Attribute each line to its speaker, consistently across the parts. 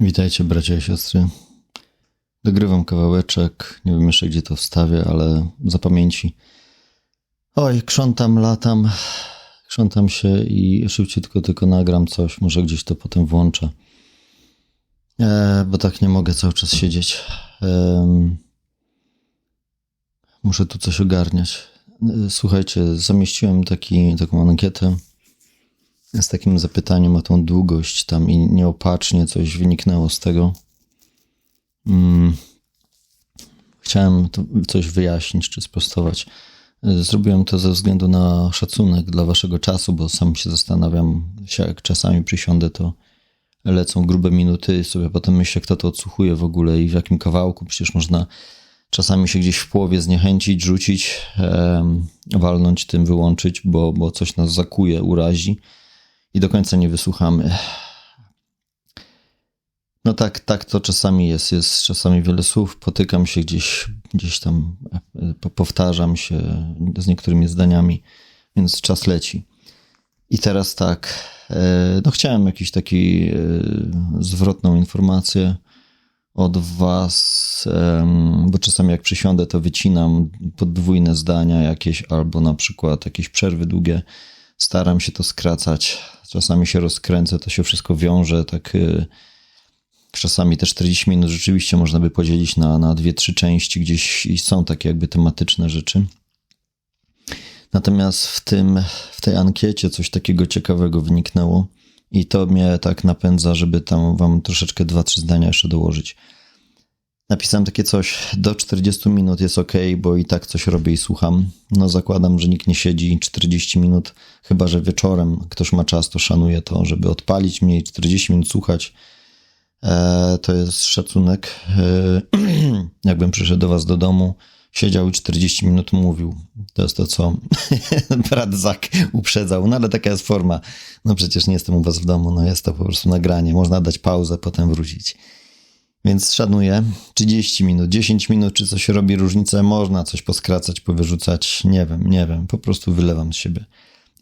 Speaker 1: Witajcie, bracia i siostry. Dogrywam kawałeczek, nie wiem jeszcze gdzie to wstawię, ale za pamięci. Oj, krzątam, latam, krzątam się i szybciutko tylko nagram coś, może gdzieś to potem włączę. E, bo tak nie mogę cały czas siedzieć. E, muszę tu coś ogarniać. E, słuchajcie, zamieściłem taki, taką ankietę z takim zapytaniem o tą długość tam i nieopatrznie coś wyniknęło z tego. Hmm. Chciałem coś wyjaśnić czy sprostować. Zrobiłem to ze względu na szacunek dla waszego czasu, bo sam się zastanawiam, jak czasami przysiądę, to lecą grube minuty i sobie potem myślę, kto to odsłuchuje w ogóle i w jakim kawałku. Przecież można czasami się gdzieś w połowie zniechęcić, rzucić, e, walnąć tym, wyłączyć, bo, bo coś nas zakuje, urazi i do końca nie wysłuchamy. No tak, tak to czasami jest. Jest czasami wiele słów, potykam się gdzieś, gdzieś tam, powtarzam się z niektórymi zdaniami, więc czas leci. I teraz tak, e, no chciałem jakiś taki e, zwrotną informację od was, bo czasami jak przysiądę, to wycinam podwójne zdania jakieś, albo na przykład jakieś przerwy długie. Staram się to skracać. Czasami się rozkręcę, to się wszystko wiąże, tak e, Czasami te 40 minut rzeczywiście można by podzielić na, na dwie, trzy części, gdzieś są takie jakby tematyczne rzeczy. Natomiast w, tym, w tej ankiecie coś takiego ciekawego wyniknęło i to mnie tak napędza, żeby tam wam troszeczkę dwa, trzy zdania jeszcze dołożyć. Napisałem takie coś, do 40 minut jest ok, bo i tak coś robię i słucham. No zakładam, że nikt nie siedzi 40 minut, chyba że wieczorem ktoś ma czas, to szanuje to, żeby odpalić mnie i 40 minut słuchać E, to jest szacunek. E, jakbym przyszedł do was do domu, siedział i 40 minut mówił. To jest to, co brat Zak uprzedzał. No ale taka jest forma. No przecież nie jestem u was w domu, no jest to po prostu nagranie. Można dać pauzę, potem wrócić. Więc szanuję. 30 minut, 10 minut, czy coś robi różnicę? Można coś poskracać, powyrzucać. Nie wiem, nie wiem. Po prostu wylewam z siebie.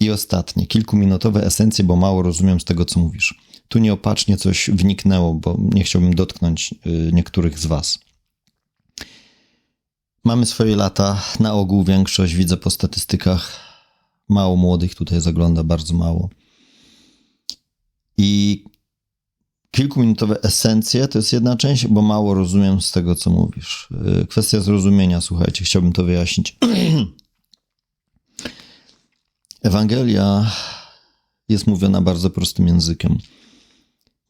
Speaker 1: I ostatnie, kilkuminutowe esencje, bo mało rozumiem z tego, co mówisz. Tu nieopatrznie coś wniknęło, bo nie chciałbym dotknąć y, niektórych z Was. Mamy swoje lata, na ogół większość widzę po statystykach. Mało młodych tutaj zagląda, bardzo mało. I kilkuminutowe esencje to jest jedna część, bo mało rozumiem z tego, co mówisz. Y, kwestia zrozumienia, słuchajcie, chciałbym to wyjaśnić. Ewangelia jest mówiona bardzo prostym językiem.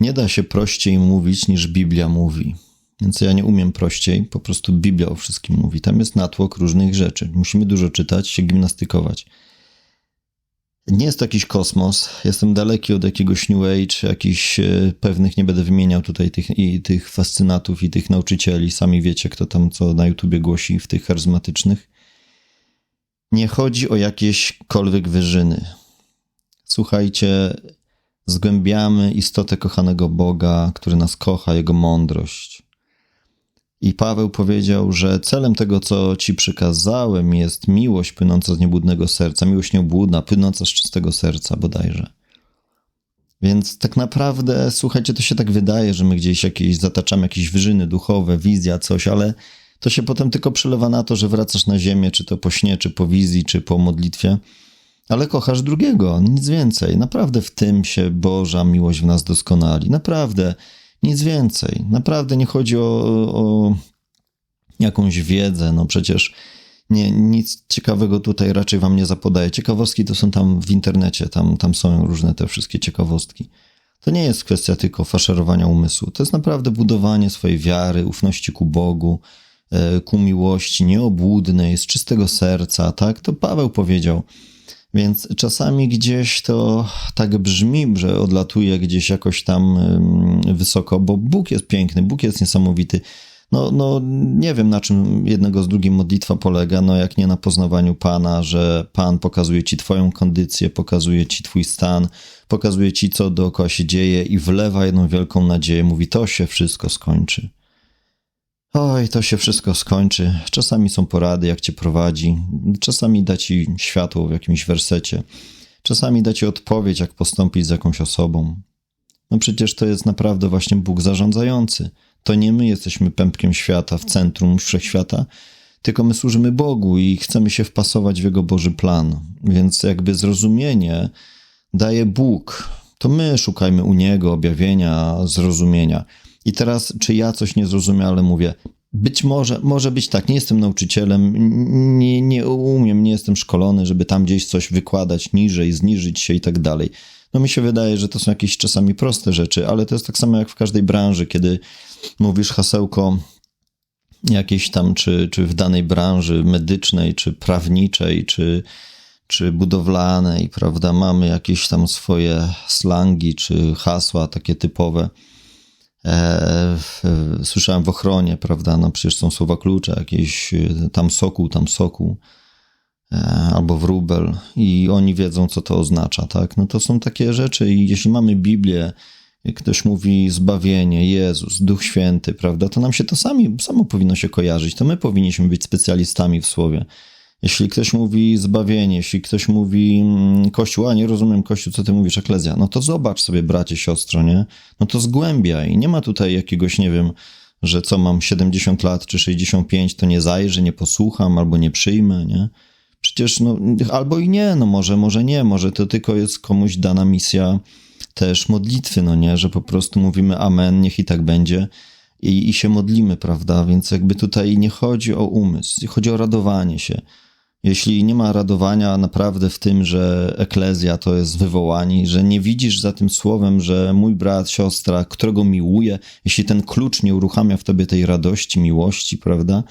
Speaker 1: Nie da się prościej mówić niż Biblia mówi. Więc ja nie umiem prościej, po prostu Biblia o wszystkim mówi. Tam jest natłok różnych rzeczy. Musimy dużo czytać, się gimnastykować. Nie jest to jakiś kosmos. Jestem daleki od jakiegoś New Age, jakichś e, pewnych, nie będę wymieniał tutaj tych, i tych fascynatów i tych nauczycieli. Sami wiecie, kto tam co na YouTubie głosi w tych charyzmatycznych. Nie chodzi o jakieśkolwiek wyżyny. Słuchajcie, zgłębiamy istotę kochanego Boga, który nas kocha, Jego mądrość. I Paweł powiedział, że celem tego, co ci przykazałem, jest miłość płynąca z niebłudnego serca, miłość nieobłudna, płynąca z czystego serca bodajże. Więc tak naprawdę, słuchajcie, to się tak wydaje, że my gdzieś jakieś zataczamy jakieś wyżyny duchowe, wizja, coś, ale to się potem tylko przelewa na to, że wracasz na ziemię, czy to po śnie, czy po wizji, czy po modlitwie, ale kochasz drugiego, nic więcej. Naprawdę w tym się Boża miłość w nas doskonali. Naprawdę, nic więcej. Naprawdę nie chodzi o, o jakąś wiedzę, no przecież nie, nic ciekawego tutaj raczej wam nie zapodaję. Ciekawostki to są tam w internecie, tam, tam są różne te wszystkie ciekawostki. To nie jest kwestia tylko faszerowania umysłu. To jest naprawdę budowanie swojej wiary, ufności ku Bogu, E, ku miłości nieobłudnej, z czystego serca, tak? To Paweł powiedział. Więc czasami gdzieś to tak brzmi, że odlatuje gdzieś jakoś tam wysoko, bo Bóg jest piękny, Bóg jest niesamowity. No, no nie wiem na czym jednego z drugim modlitwa polega, no jak nie na poznawaniu Pana, że Pan pokazuje Ci Twoją kondycję, pokazuje Ci Twój stan, pokazuje Ci co dookoła się dzieje i wlewa jedną wielką nadzieję, mówi to się wszystko skończy. Oj, to się wszystko skończy. Czasami są porady, jak cię prowadzi, czasami da ci światło w jakimś wersecie, czasami da ci odpowiedź, jak postąpić z jakąś osobą. No przecież to jest naprawdę właśnie Bóg zarządzający. To nie my jesteśmy pępkiem świata, w centrum wszechświata, tylko my służymy Bogu i chcemy się wpasować w Jego Boży plan. Więc jakby zrozumienie daje Bóg. To my szukajmy u Niego objawienia, zrozumienia. I teraz, czy ja coś niezrozumiale mówię? Być może, może być tak, nie jestem nauczycielem, nie, nie umiem, nie jestem szkolony, żeby tam gdzieś coś wykładać niżej, zniżyć się i tak dalej. No mi się wydaje, że to są jakieś czasami proste rzeczy, ale to jest tak samo jak w każdej branży, kiedy mówisz hasełko jakieś tam, czy, czy w danej branży medycznej, czy prawniczej, czy, czy budowlanej, prawda, mamy jakieś tam swoje slangi, czy hasła takie typowe. E, słyszałem w ochronie, prawda, no przecież są słowa klucze, jakieś e, tam soku, tam soku, e, albo wróbel i oni wiedzą, co to oznacza, tak? No to są takie rzeczy i jeśli mamy Biblię, ktoś mówi zbawienie, Jezus, Duch Święty, prawda, to nam się to sami, samo powinno się kojarzyć. To my powinniśmy być specjalistami w słowie. Jeśli ktoś mówi zbawienie, jeśli ktoś mówi mm, Kościół, a nie rozumiem Kościół, co ty mówisz, eklezja, no to zobacz sobie, bracie, siostro, nie? No to zgłębiaj. Nie ma tutaj jakiegoś, nie wiem, że co mam 70 lat czy 65, to nie zajrzę, nie posłucham albo nie przyjmę, nie? Przecież no, albo i nie, no może, może nie, może to tylko jest komuś dana misja też modlitwy, no nie, że po prostu mówimy amen, niech i tak będzie i, i się modlimy, prawda? Więc jakby tutaj nie chodzi o umysł, chodzi o radowanie się. Jeśli nie ma radowania naprawdę w tym, że eklezja to jest wywołanie, że nie widzisz za tym słowem, że mój brat, siostra, którego miłuję, jeśli ten klucz nie uruchamia w tobie tej radości, miłości, prawda?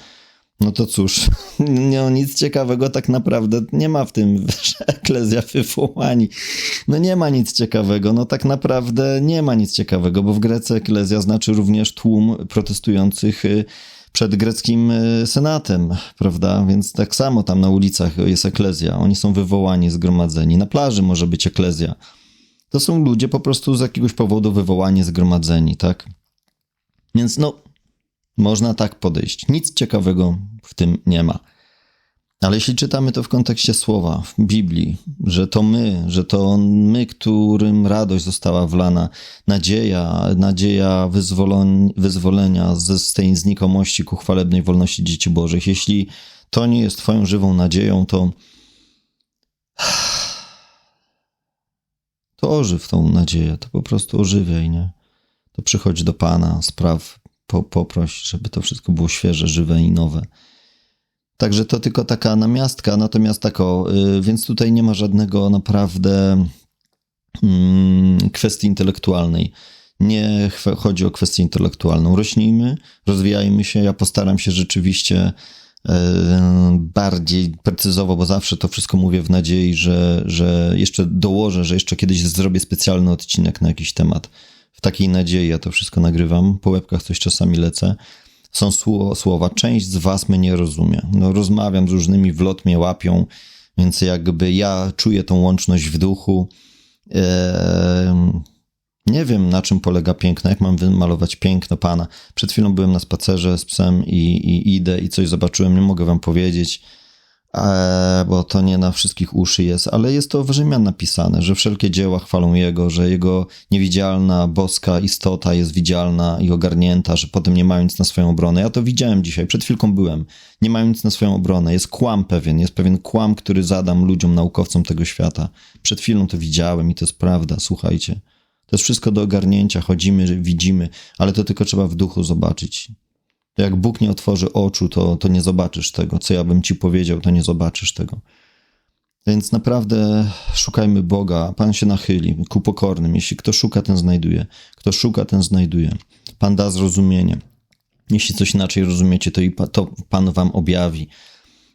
Speaker 1: No to cóż, no nic ciekawego tak naprawdę nie ma w tym, że eklezja wywołani. No nie ma nic ciekawego, no tak naprawdę nie ma nic ciekawego, bo w Grece eklezja znaczy również tłum protestujących y, przed greckim y, senatem, prawda? Więc tak samo tam na ulicach jest eklezja. Oni są wywołani, zgromadzeni. Na plaży może być eklezja. To są ludzie po prostu z jakiegoś powodu wywołani, zgromadzeni, tak? Więc no, można tak podejść. Nic ciekawego w tym nie ma. Ale jeśli czytamy to w kontekście słowa, w Biblii, że to my, że to my, którym radość została wlana, nadzieja, nadzieja wyzwolenia z, z tej znikomości ku chwalebnej wolności dzieci Bożych, jeśli to nie jest Twoją żywą nadzieją, to to ożyw tą nadzieję, to po prostu ożywiaj, nie? To przychodź do Pana, spraw, po, poproś, żeby to wszystko było świeże, żywe i nowe. Także to tylko taka namiastka, natomiast tako, y, więc tutaj nie ma żadnego naprawdę mm, kwestii intelektualnej. Nie chodzi o kwestię intelektualną. Rośnijmy, rozwijajmy się. Ja postaram się rzeczywiście y, bardziej precyzowo, bo zawsze to wszystko mówię w nadziei, że, że jeszcze dołożę, że jeszcze kiedyś zrobię specjalny odcinek na jakiś temat. W takiej nadziei ja to wszystko nagrywam. Po łebkach coś czasami lecę są słowa, część z was mnie nie rozumie. No, rozmawiam z różnymi, w lot mnie łapią, więc jakby ja czuję tą łączność w duchu. Nie wiem, na czym polega piękno, jak mam wymalować piękno Pana. Przed chwilą byłem na spacerze z psem i, i idę i coś zobaczyłem, nie mogę wam powiedzieć. E, bo to nie na wszystkich uszy jest, ale jest to w Rzymian napisane, że wszelkie dzieła chwalą Jego, że Jego niewidzialna, boska istota jest widzialna i ogarnięta, że potem nie mają nic na swoją obronę. Ja to widziałem dzisiaj, przed chwilką byłem. Nie mają nic na swoją obronę. Jest kłam pewien, jest pewien kłam, który zadam ludziom, naukowcom tego świata. Przed chwilą to widziałem i to jest prawda, słuchajcie. To jest wszystko do ogarnięcia, chodzimy, widzimy, ale to tylko trzeba w duchu zobaczyć. Jak Bóg nie otworzy oczu, to, to nie zobaczysz tego. Co ja bym ci powiedział, to nie zobaczysz tego. Więc naprawdę szukajmy Boga. Pan się nachyli ku pokornym. Jeśli kto szuka, ten znajduje. Kto szuka, ten znajduje. Pan da zrozumienie. Jeśli coś inaczej rozumiecie, to i to Pan wam objawi.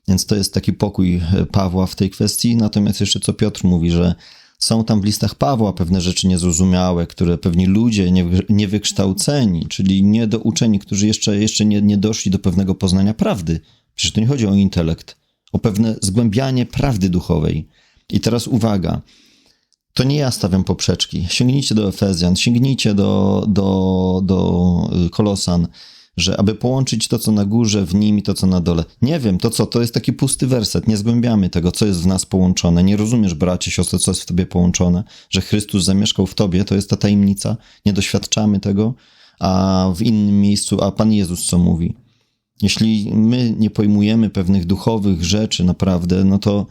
Speaker 1: Więc to jest taki pokój Pawła w tej kwestii. Natomiast jeszcze co Piotr mówi, że są tam w listach Pawła pewne rzeczy niezrozumiałe, które pewni ludzie niewykształceni, czyli niedouczeni, którzy jeszcze, jeszcze nie, nie doszli do pewnego poznania prawdy. Przecież to nie chodzi o intelekt, o pewne zgłębianie prawdy duchowej. I teraz uwaga. To nie ja stawiam poprzeczki. Sięgnijcie do Efezjan, sięgnijcie do, do, do Kolosan, że aby połączyć to, co na górze, w nim i to, co na dole. Nie wiem, to co, to jest taki pusty werset, nie zgłębiamy tego, co jest w nas połączone. Nie rozumiesz, bracie, siostry, co jest w tobie połączone, że Chrystus zamieszkał w tobie, to jest ta tajemnica, nie doświadczamy tego, a w innym miejscu, a Pan Jezus co mówi? Jeśli my nie pojmujemy pewnych duchowych rzeczy naprawdę, no to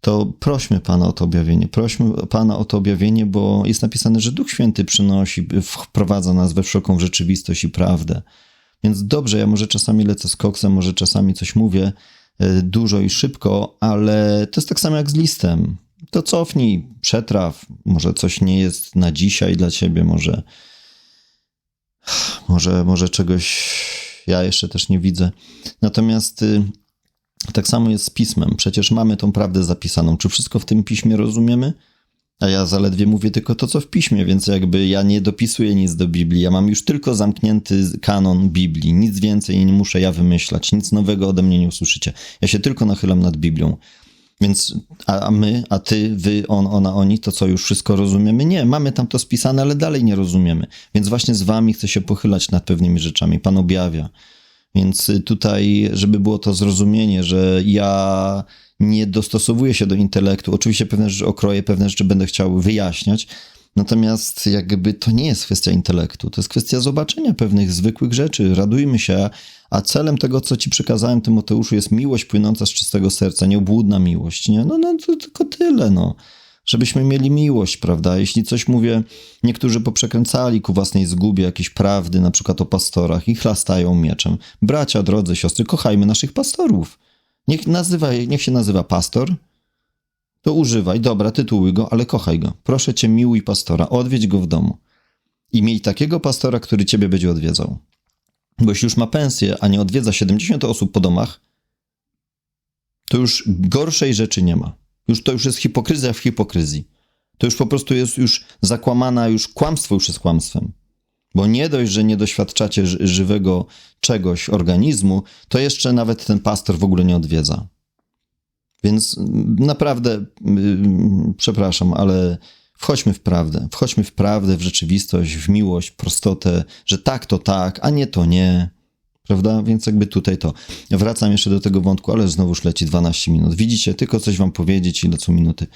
Speaker 1: to prośmy Pana o to objawienie. Prośmy Pana o to objawienie, bo jest napisane, że Duch Święty przynosi, wprowadza nas we wszelką rzeczywistość i prawdę. Więc dobrze, ja może czasami lecę z koksem, może czasami coś mówię e, dużo i szybko, ale to jest tak samo jak z listem. To cofnij, przetraw, może coś nie jest na dzisiaj dla ciebie, może, może, może czegoś ja jeszcze też nie widzę. Natomiast y, tak samo jest z pismem. Przecież mamy tą prawdę zapisaną. Czy wszystko w tym piśmie rozumiemy? A ja zaledwie mówię tylko to, co w piśmie, więc jakby ja nie dopisuję nic do Biblii. Ja mam już tylko zamknięty kanon Biblii. Nic więcej nie muszę ja wymyślać. Nic nowego ode mnie nie usłyszycie. Ja się tylko nachylam nad Biblią. Więc, a, my, a ty, wy, on, ona, oni, to co już wszystko rozumiemy? Nie, mamy tam to spisane, ale dalej nie rozumiemy. Więc właśnie z wami chcę się pochylać nad pewnymi rzeczami. Pan objawia. Więc tutaj, żeby było to zrozumienie, że ja nie dostosowuję się do intelektu. Oczywiście pewne rzeczy okroję, pewne rzeczy będę chciał wyjaśniać. Natomiast jakby to nie jest kwestia intelektu, to jest kwestia zobaczenia pewnych zwykłych rzeczy. Radujmy się, a celem tego, co ci przekazałem, Tymoteuszu, jest miłość płynąca z czystego serca, nieobłudna miłość. Nie? No, no to tylko tyle, no żebyśmy mieli miłość, prawda? Jeśli coś mówię, niektórzy poprzekręcali ku własnej zgubie jakieś prawdy, na przykład o pastorach i chlastają mieczem. Bracia, drodzy siostry, kochajmy naszych pastorów. Niech, nazywa, niech się nazywa pastor, to używaj, dobra, tytułuj go, ale kochaj go. Proszę cię, miłuj pastora, odwiedź go w domu. I miej takiego pastora, który ciebie będzie odwiedzał. Bo jeśli już ma pensję, a nie odwiedza 70 osób po domach, to już gorszej rzeczy nie ma. Już to już jest hipokryzja w hipokryzji. To już po prostu jest już zakłamana, już kłamstwo już jest kłamstwem. Bo nie dość, że nie doświadczacie żywego czegoś, organizmu, to jeszcze nawet ten pastor w ogóle nie odwiedza. Więc naprawdę, yy, przepraszam, ale wchodźmy w prawdę. Wchodźmy w prawdę, w rzeczywistość, w miłość, prostotę, że tak to tak, a nie to nie. Prawda? Więc jakby tutaj to. Wracam jeszcze do tego wątku, ale znowuż leci 12 minut. Widzicie, tylko coś wam powiedzieć i lecą minuty.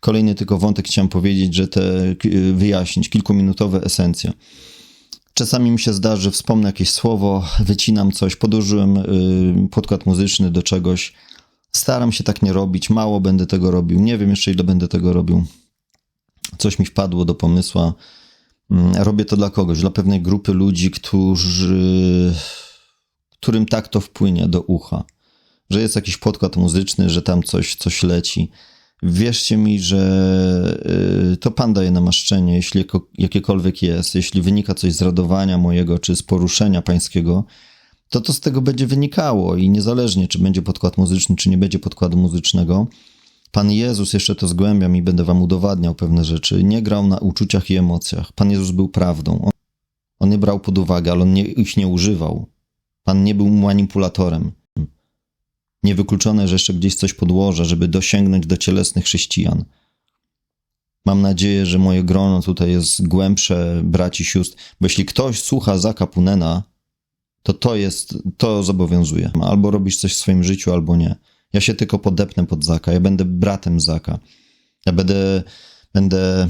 Speaker 1: Kolejny tylko wątek chciałem powiedzieć, że te wyjaśnić, kilkuminutowe esencje. Czasami mi się zdarzy, wspomnę jakieś słowo, wycinam coś, podłożyłem y, podkład muzyczny do czegoś. Staram się tak nie robić, mało będę tego robił. Nie wiem jeszcze, ile będę tego robił. Coś mi wpadło do pomysła. Mm, robię to dla kogoś, dla pewnej grupy ludzi, którzy którym tak to wpłynie do ucha. Że jest jakiś podkład muzyczny, że tam coś, coś leci. Wierzcie mi, że y, to Pan daje namaszczenie, jeśli jakiekolwiek jest, jeśli wynika coś z radowania mojego, czy z poruszenia pańskiego, to to z tego będzie wynikało i niezależnie, czy będzie podkład muzyczny, czy nie będzie podkładu muzycznego, Pan Jezus, jeszcze to zgłębiam i będę wam udowadniał pewne rzeczy, nie grał na uczuciach i emocjach. Pan Jezus był prawdą. On, on brał pod uwagę, ale on nie, ich nie używał. Pan nie był manipulatorem. Niewykluczone, że jeszcze gdzieś coś podłożę, żeby dosięgnąć do cielesnych chrześcijan. Mam nadzieję, że moje grono tutaj jest głębsze, braci, sióstr, bo jeśli ktoś słucha Zaka Punena, to to jest, to zobowiązuje. Albo robisz coś w swoim życiu, albo nie. Ja się tylko podepnę pod Zaka, ja będę bratem Zaka. Ja będę, będę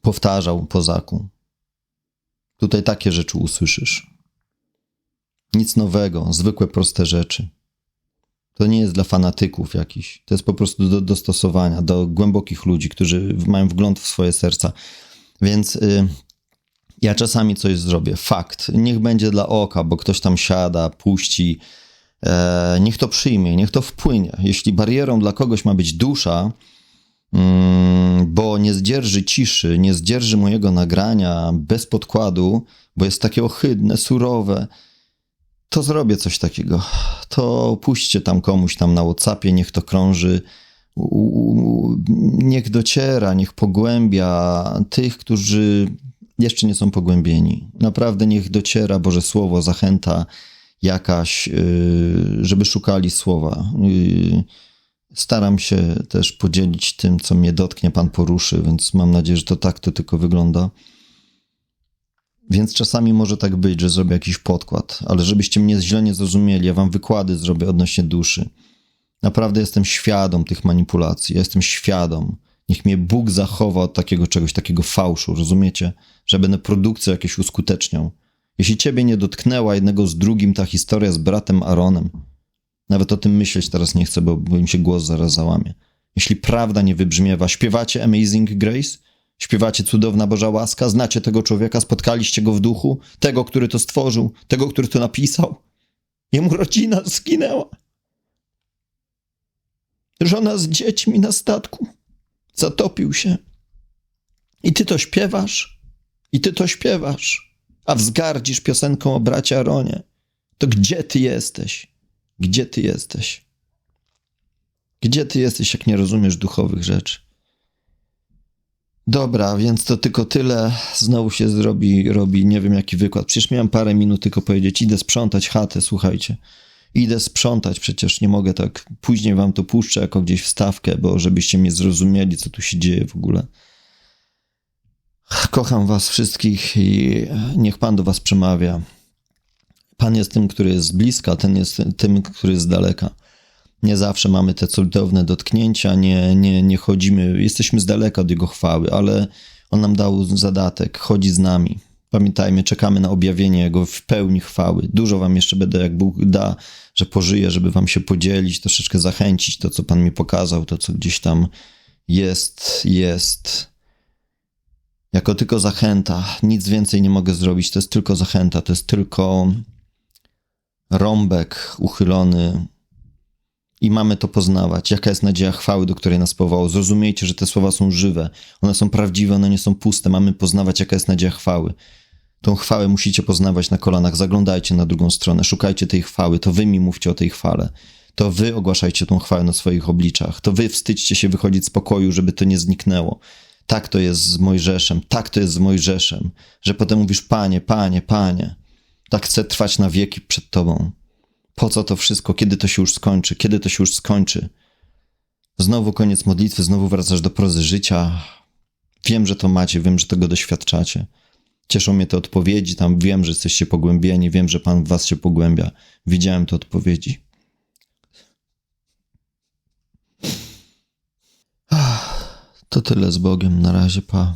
Speaker 1: powtarzał po Zaku. Tutaj takie rzeczy usłyszysz. Nic nowego, zwykłe, proste rzeczy. To nie jest dla fanatyków jakiś. To jest po prostu do dostosowania do głębokich ludzi, którzy mają wgląd w swoje serca. Więc y, ja czasami coś zrobię. Fakt. Niech będzie dla oka, bo ktoś tam siada, puści. E, niech to przyjmie, niech to wpłynie. Jeśli barierą dla kogoś ma być dusza, mm, bo nie zdzierży ciszy, nie zdzierży mojego nagrania bez podkładu, bo jest takie ohydne, surowe, to zrobię coś takiego. To puśćcie tam komuś tam na WhatsAppie, niech to krąży. Niech dociera, niech pogłębia tych, którzy jeszcze nie są pogłębieni. Naprawdę niech dociera Boże Słowo, zachęta jakaś, y, żeby szukali słowa. Y, staram się też podzielić tym, co mnie dotknie, Pan poruszy, więc mam nadzieję, że to tak to tylko wygląda. Więc czasami może tak być, że zrobię jakiś podkład, ale żebyście mnie źle nie zrozumieli, ja wam wykłady zrobię odnośnie duszy. Naprawdę jestem świadom tych manipulacji, ja jestem świadom. Niech mnie Bóg zachowa od takiego czegoś, takiego fałszu, rozumiecie? Że będę produkcję jakieś uskuteczniał. Jeśli ciebie nie dotknęła jednego z drugim ta historia z bratem Aaronem, nawet o tym myśleć teraz nie chcę, bo, bo im się głos zaraz załamie. Jeśli prawda nie wybrzmiewa, śpiewacie Amazing Grace? Śpiewacie Cudowna Boża Łaska? Znacie tego człowieka? Spotkaliście go w duchu? Tego, który to stworzył? Tego, który to napisał? Jemu rodzina zginęła. Żona z dziećmi na statku. Zatopił się. I ty to śpiewasz? I ty to śpiewasz? A wzgardzisz piosenką o bracie Aaronie? To gdzie ty jesteś? Gdzie ty jesteś? Gdzie ty jesteś, jak nie rozumiesz duchowych rzeczy? Dobra, więc to tylko tyle. Znowu się zrobi, robi nie wiem jaki wykład. Przecież miałem parę minut tylko powiedzieć, idę sprzątać chatę, słuchajcie. Idę sprzątać, przecież nie mogę tak. Później wam to puszczę jako gdzieś wstawkę, bo żebyście mnie zrozumieli, co tu się dzieje w ogóle. Kocham was wszystkich i niech Pan do was przemawia. Pan jest tym, który jest z bliska, ten jest tym, który jest z daleka. Nie zawsze mamy te cudowne dotknięcia, nie, nie, nie chodzimy, jesteśmy z daleka od Jego chwały, ale On nam dał zadatek, chodzi z nami. Pamiętajmy, czekamy na objawienie Jego w pełni chwały. Dużo wam jeszcze będę, jak Bóg da, że pożyję, żeby wam się podzielić, troszeczkę zachęcić to, co Pan mi pokazał, to, co gdzieś tam jest, jest. Jako tylko zachęta, nic więcej nie mogę zrobić, to jest tylko zachęta, to jest tylko rąbek uchylony i mamy to poznawać. Jaka jest nadzieja chwały, do której nas powołał? Zrozumiejcie, że te słowa są żywe, one są prawdziwe, one nie są puste. Mamy poznawać, jaka jest nadzieja chwały. Tą chwałę musicie poznawać na kolanach. Zaglądajcie na drugą stronę, szukajcie tej chwały. To wy mi mówcie o tej chwale. To wy ogłaszajcie tą chwałę na swoich obliczach. To wy wstydźcie się wychodzić z pokoju, żeby to nie zniknęło. Tak to jest z Mojżeszem, tak to jest z Mojżeszem, że potem mówisz, panie, panie, panie. Tak chcę trwać na wieki przed tobą. Po co to wszystko? Kiedy to się już skończy? Kiedy to się już skończy? Znowu koniec modlitwy, znowu wracasz do prozy życia. Wiem, że to macie, wiem, że tego doświadczacie. Cieszą mnie te odpowiedzi, tam wiem, że jesteście pogłębieni, wiem, że Pan w was się pogłębia. Widziałem te odpowiedzi. To tyle z Bogiem. Na razie, pa.